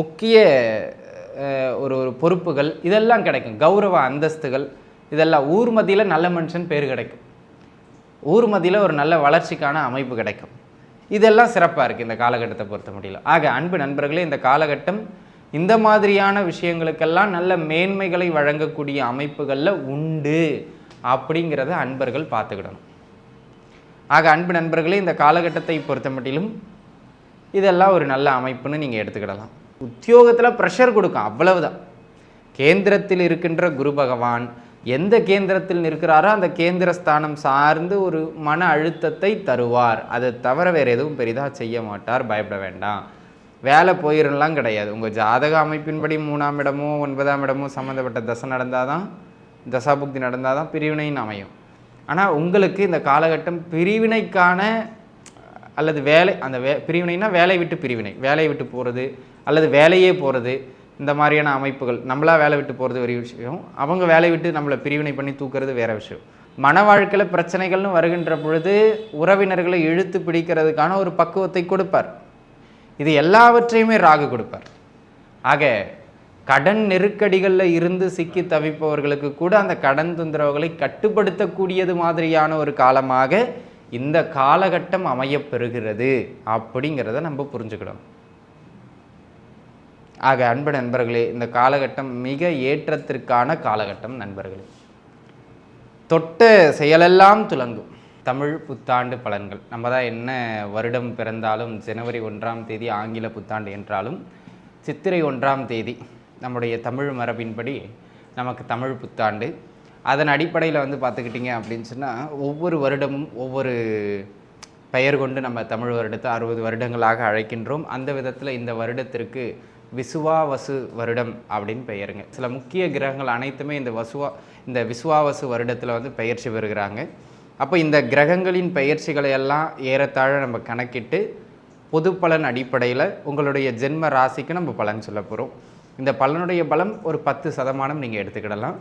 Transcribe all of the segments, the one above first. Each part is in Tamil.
முக்கிய ஒரு ஒரு பொறுப்புகள் இதெல்லாம் கிடைக்கும். கௌரவ அந்தஸ்துகள் இதெல்லாம் ஊர் மத்தியில் நல்ல மனுஷன் பேர் கிடைக்கும். ஊர் மத்தியில் ஒரு நல்ல வளர்ச்சிக்கான அமைப்பு கிடைக்கும். இதெல்லாம் சிறப்பாக இருக்குது இந்த காலகட்டத்தை பொறுத்த முடியல ஆக அன்பு நண்பர்களே இந்த காலகட்டம் இந்த மாதிரியான விஷயங்களுக்கெல்லாம் நல்ல மேன்மைகளை வழங்கக்கூடிய அமைப்புகளில் உண்டு அப்படிங்கிறத அன்பர்கள் பார்த்துக்கிடணும். ஆக அன்பு நண்பர்களே இந்த காலகட்டத்தை பொறுத்த மட்டிலும் இதெல்லாம் ஒரு நல்ல அமைப்புன்னு நீங்கள் எடுத்துக்கிடலாம். உத்தியோகத்தில் ப்ரெஷர் கொடுக்கும் அவ்வளவுதான். கேந்திரத்தில் இருக்கின்ற குரு பகவான் எந்த கேந்திரத்தில் நிற்கிறாரோ அந்த கேந்திர ஸ்தானம் சார்ந்து ஒரு மன அழுத்தத்தை தருவார். அதை தவிர வேறு எதுவும் பெரிதாக செய்ய மாட்டார் பயப்பட வேண்டாம். வேலை போயிடலாம் கிடையாது. உங்கள் ஜாதக அமைப்பின்படி மூணாம் இடமோ ஒன்பதாம் இடமோ சம்மந்தப்பட்ட தசை நடந்தால் தான் தசாபுக்தி நடந்தால் தான் பிரிவினைன்னு அமையும். ஆனால் உங்களுக்கு இந்த காலகட்டம் பிரிவினைக்கான அல்லது வேலை அந்த வே பிரிவினைனா வேலை விட்டு பிரிவினை. வேலையை விட்டு போகிறது அல்லது வேலையே போகிறது இந்த மாதிரியான அமைப்புகள். நம்மளா வேலை விட்டு போகிறது ஒரு விஷயம். அவங்க வேலை விட்டு நம்மளை பிரிவினை பண்ணி தூக்குறது வேற விஷயம். மன வாழ்க்கையில் பிரச்சனைகள்னு வருகின்ற பொழுது உறவினர்களை இழுத்து பிடிக்கிறதுக்கான ஒரு பக்குவத்தை கொடுப்பார். இது எல்லாவற்றையுமே ராகு கொடுப்பார். ஆக கடன் நெருக்கடிகளில் இருந்து சிக்கி தவிப்பவர்களுக்கு கூட அந்த கடன் தொந்தரவுகளை கட்டுப்படுத்தக்கூடியது மாதிரியான ஒரு காலமாக இந்த காலகட்டம் அமையப் பெறுகிறது அப்படிங்கிறத நம்ம புரிஞ்சுக்கிடணும் ஆக அன்பு நண்பர்களே இந்த காலகட்டம் மிக ஏற்றத்திற்கான காலகட்டம் நண்பர்களே. தொட்ட செயலெல்லாம் துலங்கும். தமிழ் புத்தாண்டு பலன்கள். நம்ம தான் என்ன வருடம் பிறந்தாலும் ஜனவரி ஒன்றாம் தேதி ஆங்கில புத்தாண்டு என்றாலும் சித்திரை ஒன்றாம் தேதி நம்முடைய தமிழ் மரபின்படி நமக்கு தமிழ் புத்தாண்டு அதன் அடிப்படையில் வந்து பார்த்துக்கிட்டிங்க அப்படின்னு சொன்னால் ஒவ்வொரு வருடமும் ஒவ்வொரு பெயர் கொண்டு நம்ம தமிழ் வருடத்தை அறுபது வருடங்களாக அழைக்கின்றோம். அந்த விதத்தில் இந்த வருடத்திற்கு விசுவாவசு வருடம் அப்படின்னு பெயருங்க. சில முக்கிய கிரகங்கள் அனைத்துமே இந்த வசுவா இந்த விசுவாவசு வருடத்தில் வந்து பெயர்ச்சி பெறுகிறாங்க. அப்போ இந்த கிரகங்களின் பெயர்ச்சிகளை எல்லாம் ஏறத்தாழ நம்ம கணக்கிட்டு பொது பலன் அடிப்படையில் உங்களுடைய ஜென்ம ராசிக்கு நம்ம பலன் சொல்ல போகிறோம் இந்த பலனுடைய பலம் ஒரு பத்து சதமானம் நீங்கள் எடுத்துக்கிடலாம்.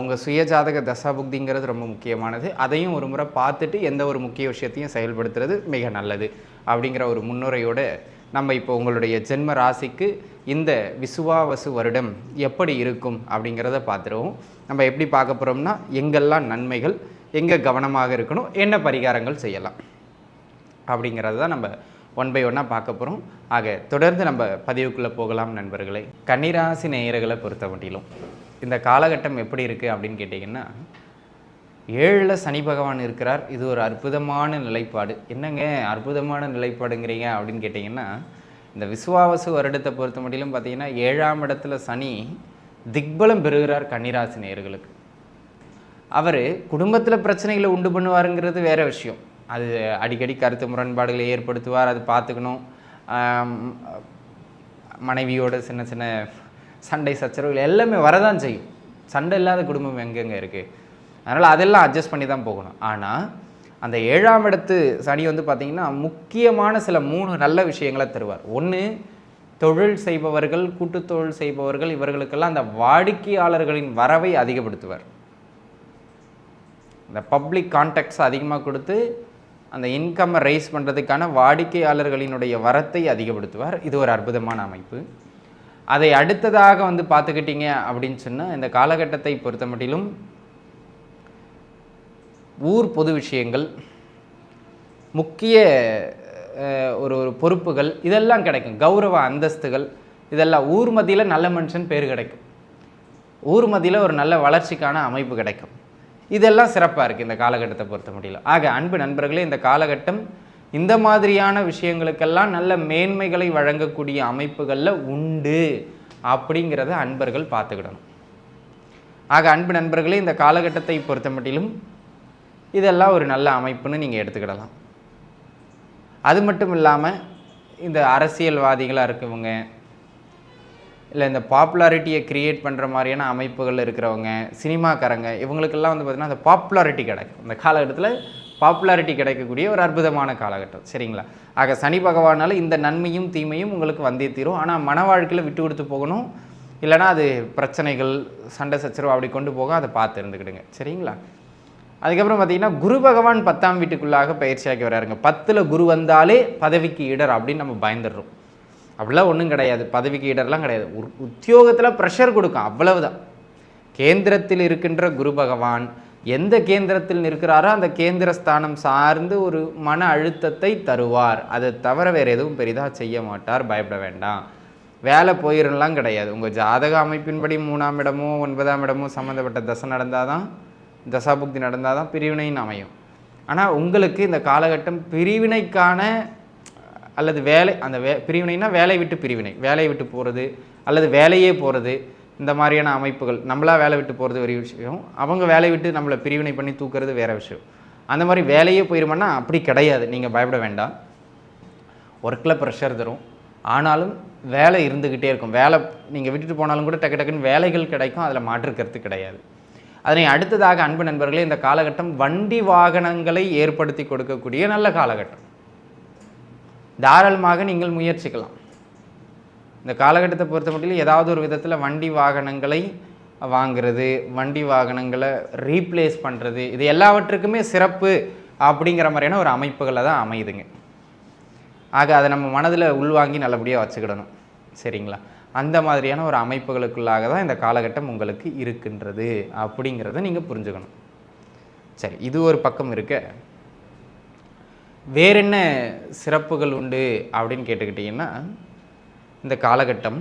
உங்கள் சுயஜாதக தசாபுக்திங்கிறது ரொம்ப முக்கியமானது. அதையும் ஒரு முறை பார்த்துட்டு எந்த ஒரு முக்கிய விஷயத்தையும் செயல்படுத்துறது மிக நல்லது அப்படிங்கிற ஒரு முன்னுரையோடு நம்ம இப்போ உங்களுடைய ஜென்ம ராசிக்கு இந்த விசுவாவசு வருடம் எப்படி இருக்கும் அப்படிங்கிறத பார்த்துருவோம். நம்ம எப்படி பார்க்க போகிறோம்னா எங்கெல்லாம் நன்மைகள் எங்கே கவனமாக இருக்கணும் என்ன பரிகாரங்கள் செய்யலாம் அப்படிங்கிறது தான் நம்ம ஒன் பை ஒன்னாக பார்க்க போகிறோம் ஆக தொடர்ந்து நம்ம பதிவுக்குள்ளே போகலாம் நண்பர்களை. கன்னிராசி நேயர்களை பொறுத்த மட்டிலும் இந்த காலகட்டம் எப்படி இருக்குது அப்படின்னு கேட்டிங்கன்னா ஏழில் சனி பகவான் இருக்கிறார். இது ஒரு அற்புதமான நிலைப்பாடு. என்னங்க அற்புதமான நிலைப்பாடுங்கிறீங்க அப்படின்னு கேட்டிங்கன்னா இந்த விசுவாவசு வருடத்தை பொறுத்த முடியலும் பார்த்தீங்கன்னா ஏழாம் இடத்துல சனி திக்பலம் பெறுகிறார் கன்னிராசி நேர்களுக்கு அவர் குடும்பத்தில் பிரச்சனைகளை உண்டு பண்ணுவாருங்கிறது வேற விஷயம். அது அடிக்கடி கருத்து முரண்பாடுகளை ஏற்படுத்துவார் அது பார்த்துக்கணும். மனைவியோட சின்ன சின்ன சண்டை சச்சரவுகள் எல்லாமே வரதான் செய்யும். சண்டை இல்லாத குடும்பம் எங்கெங்கே இருக்குது அதனால் அதெல்லாம் அட்ஜஸ்ட் பண்ணி தான் போகணும். ஆனால் அந்த ஏழாம் இடத்து சனி வந்து பார்த்திங்கன்னா முக்கியமான சில மூணு நல்ல விஷயங்களை தருவார். ஒன்று தொழில் செய்பவர்கள் கூட்டு தொழில் செய்பவர்கள் இவர்களுக்கெல்லாம் அந்த வாடிக்கையாளர்களின் வரவை அதிகப்படுத்துவார். இந்த பப்ளிக் கான்டாக்ட்ஸ் அதிகமாக கொடுத்து அந்த இன்கம்மை ரைஸ் பண்ணுறதுக்கான வாடிக்கையாளர்களினுடைய வரத்தை அதிகப்படுத்துவார். இது ஒரு அற்புதமான அமைப்பு. அதை அடுத்ததாக வந்து பார்த்துக்கிட்டீங்க அப்படின்னு சொன்னால் இந்த காலகட்டத்தை பொறுத்த மட்டிலும் ஊர் பொது விஷயங்கள் முக்கிய ஒரு ஒரு பொறுப்புகள் இதெல்லாம் கிடைக்கும். கௌரவ அந்தஸ்துகள் இதெல்லாம் ஊர் மத்தியில் நல்ல மனுஷன் பேர் கிடைக்கும். ஊர் மத்தியில் ஒரு நல்ல வளர்ச்சிக்கான அமைப்பு கிடைக்கும். இதெல்லாம் சிறப்பாக இருக்குது இந்த காலகட்டத்தை பொறுத்த முடியல ஆக அன்பு நண்பர்களே இந்த காலகட்டம் இந்த மாதிரியான விஷயங்களுக்கெல்லாம் நல்ல மேன்மைகளை வழங்கக்கூடிய அமைப்புகளில் உண்டு அப்படிங்கிறத அன்பர்கள் பார்த்துக்கிடணும். ஆக அன்பு நண்பர்களே இந்த காலகட்டத்தை பொறுத்த மட்டிலும் இதெல்லாம் ஒரு நல்ல அமைப்புன்னு நீங்கள் எடுத்துக்கிடலாம். அது மட்டும் இல்லாமல் இந்த அரசியல்வாதிகளாக இருக்கவங்க இல்லை இந்த பாப்புலாரிட்டியை கிரியேட் பண்ணுற மாதிரியான அமைப்புகள் இருக்கிறவங்க சினிமாக்காரங்க இவங்களுக்கெல்லாம் வந்து பார்த்திங்கன்னா அந்த பாப்புலாரிட்டி கிடைக்கும். இந்த காலகட்டத்தில் பாப்புலாரிட்டி கிடைக்கக்கூடிய ஒரு அற்புதமான காலகட்டம். சரிங்களா? ஆக சனி பகவானால் இந்த நன்மையும் தீமையும் உங்களுக்கு வந்தே தீரும். ஆனால் மன வாழ்க்கையில் விட்டு கொடுத்து போகணும். இல்லைனா அது பிரச்சனைகள் சண்டை சச்சரவு அப்படி கொண்டு போக அதை பார்த்து இருந்துக்கிடுங்க. சரிங்களா? அதுக்கப்புறம் பார்த்தீங்கன்னா குரு பகவான் பத்தாம் வீட்டுக்குள்ளாக பயிற்சியாக்கி வராருங்க. பத்தில் குரு வந்தாலே பதவிக்கு இடர் அப்படின்னு நம்ம பயந்துடுறோம். அப்படிலாம் ஒன்றும் கிடையாது. பதவிக்கு இடர்லாம் கிடையாது. உத்தியோகத்தில் ப்ரெஷர் கொடுக்கும். அவ்வளவுதான். கேந்திரத்தில் இருக்கின்ற குரு பகவான் எந்த கேந்திரத்தில் நிற்கிறாரோ அந்த கேந்திர ஸ்தானம் சார்ந்து ஒரு மன அழுத்தத்தை தருவார். அதை தவிர வேறு எதுவும் பெரிதாக செய்ய மாட்டார். பயப்பட வேண்டாம். வேலை போயிடலாம் கிடையாது. உங்கள் ஜாதக அமைப்பின்படி மூணாம் இடமோ ஒன்பதாம் இடமோ சம்மந்தப்பட்ட தசை நடந்தால் தான் தசாபுக்தி நடந்தால் தான் பிரிவினைன்னு அமையும். ஆனால் உங்களுக்கு இந்த காலகட்டம் பிரிவினைக்கான அல்லது வேலை அந்த வே பிரிவினைனா வேலை விட்டு பிரிவினை. வேலையை விட்டு போகிறது அல்லது வேலையே போகிறது இந்த மாதிரியான அமைப்புகள். நம்மளா வேலை விட்டு போகிறது ஒரு விஷயம். அவங்க வேலையை விட்டு நம்மளை பிரிவினை பண்ணி தூக்குறது வேற விஷயம். அந்த மாதிரி வேலையே போயிருமான்னா அப்படி கிடையாது. நீங்கள் பயப்பட வேண்டாம். ஒர்க்கில் ப்ரெஷர் தரும். ஆனாலும் வேலை இருந்துக்கிட்டே இருக்கும். வேலை நீங்கள் விட்டுட்டு போனாலும் கூட டக்கு டக்குன்னு வேலைகள் கிடைக்கும். அதில் மாற்றுக்கிறது கிடையாது. அதனை அடுத்ததாக அன்பு நண்பர்களே இந்த காலகட்டம் வண்டி வாகனங்களை ஏற்படுத்தி கொடுக்கக்கூடிய நல்ல காலகட்டம். தாராளமாக நீங்கள் முயற்சிக்கலாம். இந்த காலகட்டத்தை பொறுத்த மட்டும் ஏதாவது ஒரு விதத்தில் வண்டி வாகனங்களை வாங்குறது வண்டி வாகனங்களை ரீப்ளேஸ் பண்ணுறது இது எல்லாவற்றுக்குமே சிறப்பு அப்படிங்கிற மாதிரியான ஒரு அமைப்புகளை தான் அமையுதுங்க. ஆக அதை நம்ம மனதில் உள்வாங்கி நல்லபடியாக வச்சுக்கிடணும். சரிங்களா? அந்த மாதிரியான ஒரு அமைப்புகளுக்குள்ளாக தான் இந்த காலகட்டம் உங்களுக்கு இருக்கின்றது அப்படிங்கிறத நீங்கள் புரிஞ்சுக்கணும். சரி இது ஒரு பக்கம் இருக்க. வேறென்ன சிறப்புகள் உண்டு அப்படின்னு கேட்டுக்கிட்டிங்கன்னா இந்த காலகட்டம்.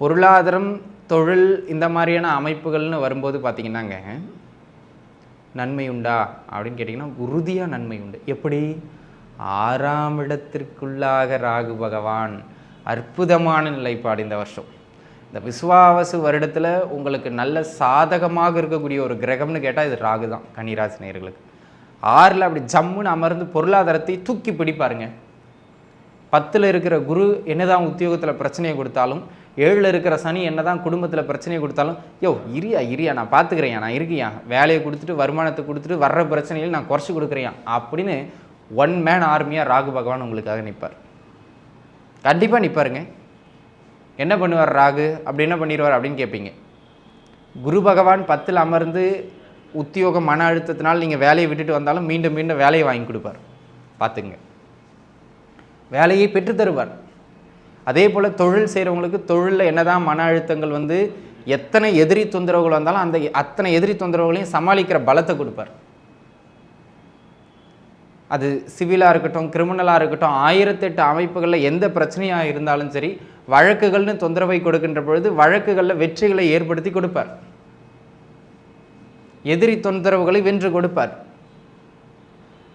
பொருளாதாரம் தொழில் இந்த மாதிரியான அமைப்புகள்னு வரும்போது பார்த்தீங்கன்னாங்க நன்மை உண்டா? அப்படின்னு கேட்டிங்கன்னா உறுதியாக நன்மை உண்டு. எப்படி? ஆறாம் இடத்திற்குள்ளாக ராகு பகவான் அற்புதமான நிலைப்பாடு இந்த வருஷம். இந்த விஸ்வாவசு வருடத்தில் உங்களுக்கு நல்ல சாதகமாக இருக்கக்கூடிய ஒரு கிரகம்னு கேட்டால் இது ராகு தான் கன்னிராசி நேர்களுக்கு ஆறில் அப்படி ஜம்முன்னு அமர்ந்து பொருளாதாரத்தை தூக்கி பிடிப்பாருங்க. பத்தில் இருக்கிற குரு என்னதான் உத்தியோகத்தில் பிரச்சனையை கொடுத்தாலும் ஏழில் இருக்கிற சனி என்னதான் குடும்பத்தில் பிரச்சனையை கொடுத்தாலும் யோ இரியா இரியா நான் பார்த்துக்கிறேன் நான் இருக்கியா? வேலையை கொடுத்துட்டு வருமானத்தை கொடுத்துட்டு வர்ற பிரச்சனையில் நான் குறைச்சி கொடுக்குறேன் அப்படின்னு ஒன் மேன் ஆர்மியாக ராகு பகவான் உங்களுக்காக நிற்பார் கண்டிப்பாக நிற்பாருங்க என்ன பண்ணுவார் ராகு? அப்படி என்ன பண்ணிடுவார் அப்படின்னு கேட்பீங்க குரு பகவான் பத்தில் அமர்ந்து உத்தியோக மன அழுத்தத்தினால் நீங்கள் வேலையை விட்டுட்டு வந்தாலும் மீண்டும் மீண்டும் வேலையை வாங்கி கொடுப்பார். பார்த்துங்க வேலையை பெற்றுத்தருவார். அதே போல் தொழில் செய்கிறவங்களுக்கு தொழிலில் என்னதான் மன அழுத்தங்கள் வந்து எத்தனை எதிரி தொந்தரவுகள் வந்தாலும் அந்த அத்தனை எதிரி தொந்தரவுகளையும் சமாளிக்கிற பலத்தை கொடுப்பார். அது சிவிலாக இருக்கட்டும் கிரிமினலாக இருக்கட்டும் ஆயிரத்தெட்டு அமைப்புகளில் எந்த பிரச்சனையாக இருந்தாலும் சரி வழக்குகள்னு தொந்தரவை கொடுக்கின்ற பொழுது வழக்குகளில் வெற்றிகளை ஏற்படுத்தி கொடுப்பார். எதிரி தொந்தரவுகளை வென்று கொடுப்பார்.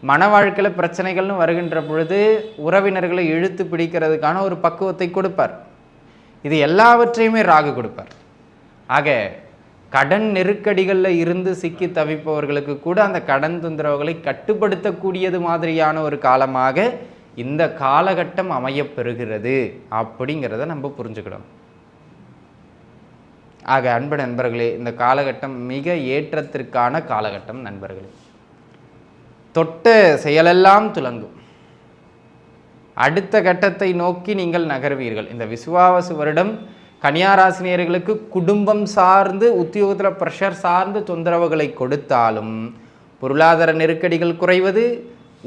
மன வாழ்க்கையில் பிரச்சனைகள்னு வருகின்ற பொழுது உறவினர்களை இழுத்து பிடிக்கிறதுக்கான ஒரு பக்குவத்தை கொடுப்பார். இது எல்லாவற்றையுமே ராகு கொடுப்பார். ஆக கடன் நெருக்கடிகளில் இருந்து சிக்கி தவிப்பவர்களுக்கு கூட அந்த கடன் தொந்தரவுகளை கட்டுப்படுத்தக்கூடியது மாதிரியான ஒரு காலமாக இந்த காலகட்டம் அமையப்பெறுகிறது அப்படிங்கிறத நம்ம புரிஞ்சுக்கிடணும். ஆக அன்பு நண்பர்களே இந்த காலகட்டம் மிக ஏற்றத்திற்கான காலகட்டம் நண்பர்களே. தொட்ட செயலெல்லாம் துலங்கும். அடுத்த கட்டத்தை நோக்கி நீங்கள் நகர்வீர்கள். இந்த விசுவாவசு வருடம் கன்னியாராசினியர்களுக்கு குடும்பம் சார்ந்து உத்தியோகத்தில் ப்ரெஷர் சார்ந்து தொந்தரவுகளை கொடுத்தாலும் பொருளாதார நெருக்கடிகள் குறைவது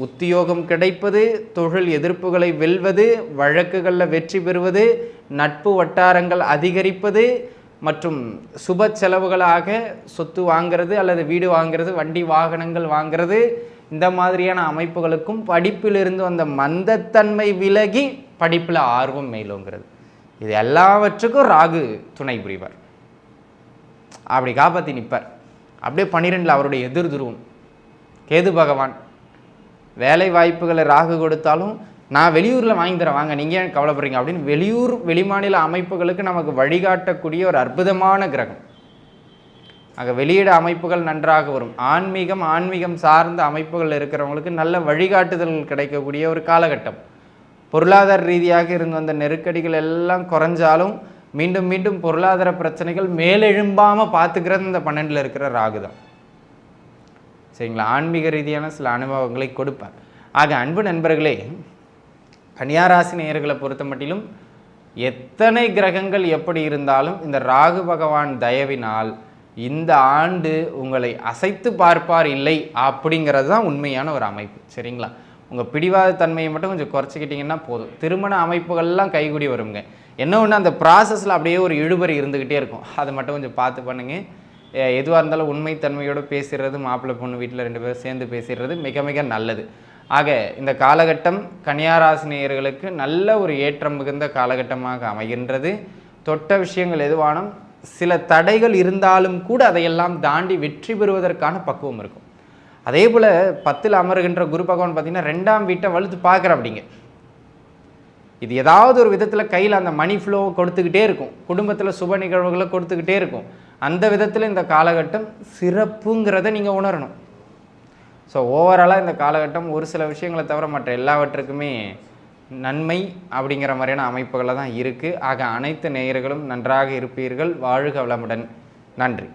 உத்தியோகம் கிடைப்பது தொழில் எதிர்ப்புகளை வெல்வது வழக்குகளில் வெற்றி பெறுவது நட்பு வட்டாரங்கள் அதிகரிப்பது மற்றும் சுப செலவுகளாக சொத்து வாங்கிறது அல்லது வீடு வாங்கிறது வண்டி வாகனங்கள் வாங்கிறது இந்த மாதிரியான அமைப்புகளுக்கும் படிப்பிலிருந்து வந்த மந்தத்தன்மை விலகி படிப்பில் ஆர்வம் மேலோங்கிறது. இது எல்லாவற்றுக்கும் ராகு துணை புரிவார். அப்படி காப்பாற்றி நிற்பார் அப்படியே பன்னிரெண்டில் அவருடைய எதிர் துருவம். கேது பகவான் வேலை வாய்ப்புகளை ராகு கொடுத்தாலும் நான் வெளியூரில் வாங்கி தரேன் வாங்க நீங்கள் ஏன் கவலைப்படுறீங்க? அப்படின்னு வெளியூர் வெளிமாநில அமைப்புகளுக்கு நமக்கு வழிகாட்டக்கூடிய ஒரு அற்புதமான கிரகம். ஆக வெளியிட அமைப்புகள் நன்றாக வரும். ஆன்மீகம் ஆன்மீகம் சார்ந்த அமைப்புகள் இருக்கிறவங்களுக்கு நல்ல வழிகாட்டுதல்கள் கிடைக்கக்கூடிய ஒரு காலகட்டம். பொருளாதார ரீதியாக இருந்து வந்த நெருக்கடிகள் எல்லாம் குறைஞ்சாலும் மீண்டும் மீண்டும் பொருளாதார பிரச்சனைகள் மேலெழும்பாமல் பார்த்துக்கிறது இந்த பன்னெண்டில் இருக்கிற ராகு தான் சரிங்களா? ஆன்மீக ரீதியான சில அனுபவங்களை கொடுப்பார். ஆக அன்பு நண்பர்களே கன்னியாராசி நேயர்களை பொறுத்த மட்டிலும் எத்தனை கிரகங்கள் எப்படி இருந்தாலும் இந்த ராகு பகவான் தயவினால் இந்த ஆண்டு உங்களை அசைத்து பார்ப்பார் இல்லை அப்படிங்கிறது தான் உண்மையான ஒரு அமைப்பு சரிங்களா? உங்கள் பிடிவாத தன்மையை மட்டும் கொஞ்சம் குறைச்சிக்கிட்டிங்கன்னா போதும். திருமண அமைப்புகள்லாம் கைகூடி வருங்க. என்ன ஒன்று அந்த ப்ராசஸில் அப்படியே ஒரு இழுபறி இருந்துக்கிட்டே இருக்கும். அதை மட்டும் கொஞ்சம் பார்த்து பண்ணுங்கள் எதுவாக இருந்தாலும் உண்மைத்தன்மையோடு பேசுகிறது மாப்பிள்ளை பொண்ணு வீட்டில் ரெண்டு பேரும் சேர்ந்து பேசிடுறது மிக மிக நல்லது. ஆக இந்த காலகட்டம் கன்னியாராசினியர்களுக்கு நல்ல ஒரு ஏற்றம் மிகுந்த காலகட்டமாக அமைகின்றது. தொட்ட விஷயங்கள் எதுவானும் சில தடைகள் இருந்தாலும் கூட அதையெல்லாம் தாண்டி வெற்றி பெறுவதற்கான பக்குவம் இருக்கும். அதே போல் பத்தில் அமருகின்ற குரு பகவான் பார்த்தீங்கன்னா ரெண்டாம் வீட்டை வலுத்து பார்க்குற அப்படிங்க இது ஏதாவது ஒரு விதத்தில் கையில் அந்த மணி ஃப்ளோ கொடுத்துக்கிட்டே இருக்கும். குடும்பத்தில் சுப நிகழ்வுகளை கொடுத்துக்கிட்டே இருக்கும். அந்த விதத்தில் இந்த காலகட்டம் சிறப்புங்கிறத நீங்கள் உணரணும். ஸோ ஓவராலாக இந்த காலகட்டம் ஒரு சில விஷயங்களை தவிர மற்ற எல்லாவற்றுக்குமே நன்மை அப்படிங்கிற மாதிரியான அமைப்புகளை தான் இருக்குது ஆக அனைத்து நேயர்களும் நன்றாக இருப்பீர்கள். வாழ்க வளமுடன். நன்றி.